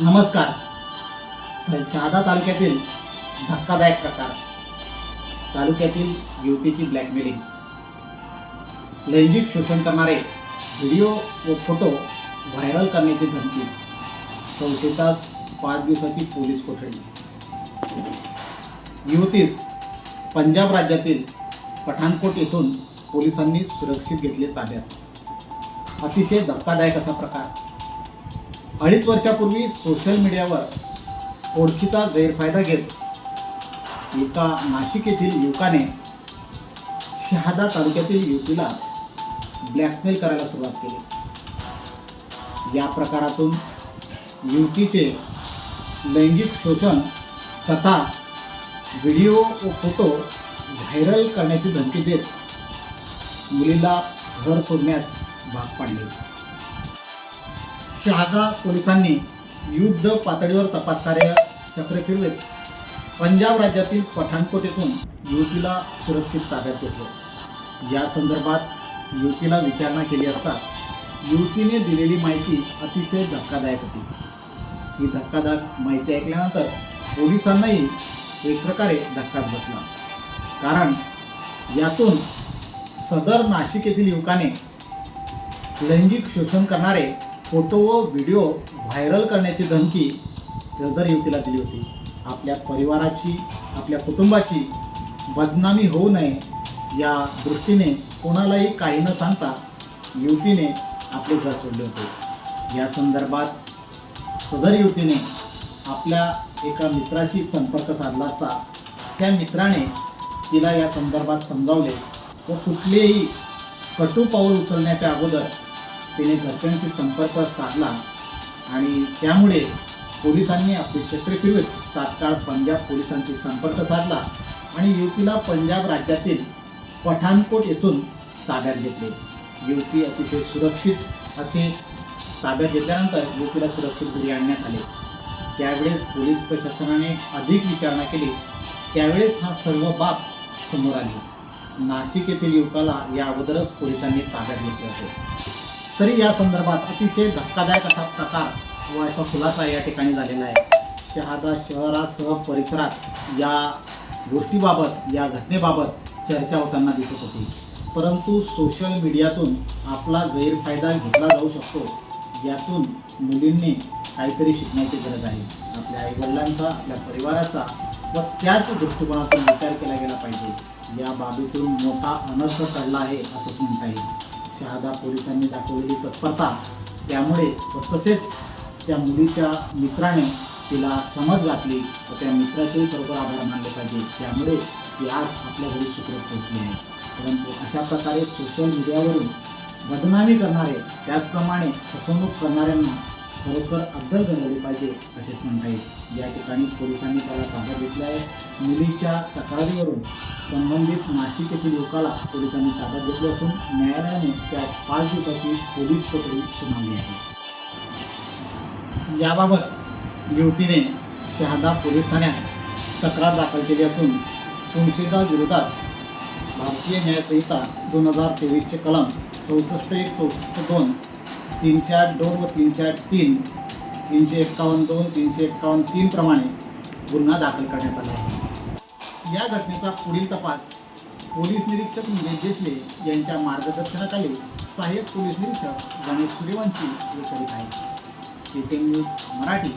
नमस्कार. शहादा तालुक्यातील धक्कादायक प्रकार. तालुक्यातील युवतीची ब्लॅकमेलिंग लैंगिक शोषण करणारे व्हिडिओ व फोटो व्हायरल करण्याची धमकी. तास पाच दिवसाची पोलीस कोठडी. युवतीस पंजाब राज्यातील पठाणकोट येथून पोलिसांनी सुरक्षित घेतले ताब्यात. अतिशय धक्कादायक असा प्रकार. अडीच वर्षापूर्वी सोशल मीडियावर ओळखीचा गैरफायदा घेत एका नाशिक येथील युवकाने शहादा तालुक्यातील युवतीला ब्लॅकमेल करायला सुरुवात केली. या प्रकारातून युवतीचे लैंगिक शोषण तथा व्हिडिओ व फोटो व्हायरल करण्याची धमकी देत मुलीला घर सोडण्यास भाग पाडले. शहादा पोलिसांनी युद्ध पातळीवर तपास कार्य चक्र फिरले पंजाब राज्यातील पठाणकोट येथून युवतीला सुरक्षित ताब्यात घेतलं. या संदर्भात युवतीला विचारणा केली असता युवतीने दिलेली माहिती अतिशय धक्कादायक होती. ही धक्कादायक माहिती ऐकल्यानंतर पोलिसांनाही एक प्रकारे धक्काच बसला. कारण यातून सदर नाशिक येथील युवकाने लैंगिक शोषण करणारे फोटो व व्हिडिओ व्हायरल करण्याची धमकी जदर युवतीला दिली होती. आपल्या परिवाराची आपल्या कुटुंबाची बदनामी होऊ नये या दृष्टीने कोणालाही काही न सांगता युवतीने आपले घर सोडले होते. या संदर्भात सदर युवतीने आपल्या एका मित्राशी संपर्क साधला असता त्या मित्राने तिला या संदर्भात समजावले व कुठलेही कटू पाऊल उचलण्याच्या अगोदर तिने घरच्यांशी संपर्क साधला आणि त्यामुळे पोलिसांनी आपले क्षेत्रे फिरवत तात्काळ पंजाब पोलिसांशी संपर्क साधला आणि युवतीला पंजाब राज्यातील पठाणकोट येथून ताब्यात घेतले. युवती अतिशय सुरक्षित असे ताब्यात घेतल्यानंतर युवतीला सुरक्षित घरी आणण्यात आले. त्यावेळेस पोलीस प्रशासनाने अधिक विचारणा केली. त्यावेळेस हा सर्व बाब समोर आली. नाशिक येथील युवकाला या अगोदरच पोलिसांनी ताब्यात घेतले होते. तरी या संदर्भात अतिशय धक्कादायक असा प्रकार व असा खुलासा या ठिकाणी झालेला आहे. शहादा शहरासह परिसरात या गोष्टीबाबत या घटनेबाबत चर्चा होताना दिसत होती. परंतु सोशल मीडियातून आपला गैरफायदा घेतला जाऊ शकतो. यातून मुलींनी काहीतरी शिकण्याची गरज आहे. आपल्या आईवडिलांचा आपल्या परिवाराचा व त्याच दृष्टिकोनातून विचार केला गेला पाहिजे. या बाबीतून मोठा अनर्थ टळला आहे असंच म्हणता येईल. शहादा पोलिसांनी दाखवलेली तत्परता त्यामुळे व तसेच त्या मुलीच्या मित्राने तिला समज घातली व त्या मित्राचेही बरोबर आभार मानले पाहिजे. त्यामुळे ती आज आपल्या घरी सुखरूप पोहोचली आहे. परंतु अशा प्रकारे सोशल मीडियावरून बदनामी करणारे त्याचप्रमाणे फसवणूक करणाऱ्यांना खरोखर अद्दल घडवली पाहिजे असेच म्हणता येईल. या ठिकाणी पोलिसांनी त्याला ताब्यात घेतला आहे. मुलीच्या तक्रारीवरून संबंधित नाशिक येथील युवकाला पोलिसांनी ताब्यात घेतले असून न्यायालयाने त्यास पाच दिवसाची पोलीस कोठडी सुनावली आहे. याबाबत युवतीने शहादा पोलीस ठाण्यात तक्रार दाखल केली असून संशयिता विरोधात भारतीय न्यायसंहिता दोन हजार तेवीसचे कलम चौसष्ट एक चौसष्ट दोन तीनशे आठ दोन व तीनशे आठ तीन तीनशे एक्कावन्न दोन तीनशे एक्कावन्न तीन प्रमाणे गुन्हा दाखल करण्यात आला आहे. या घटनेचा पुढील तपास पोलीस निरीक्षक निलेश देशले यांच्या मार्गदर्शनाखाली सहाय्यक पोलीस निरीक्षक गणेश सूर्यवंशी हे करीत आहेत. न्यूज मराठी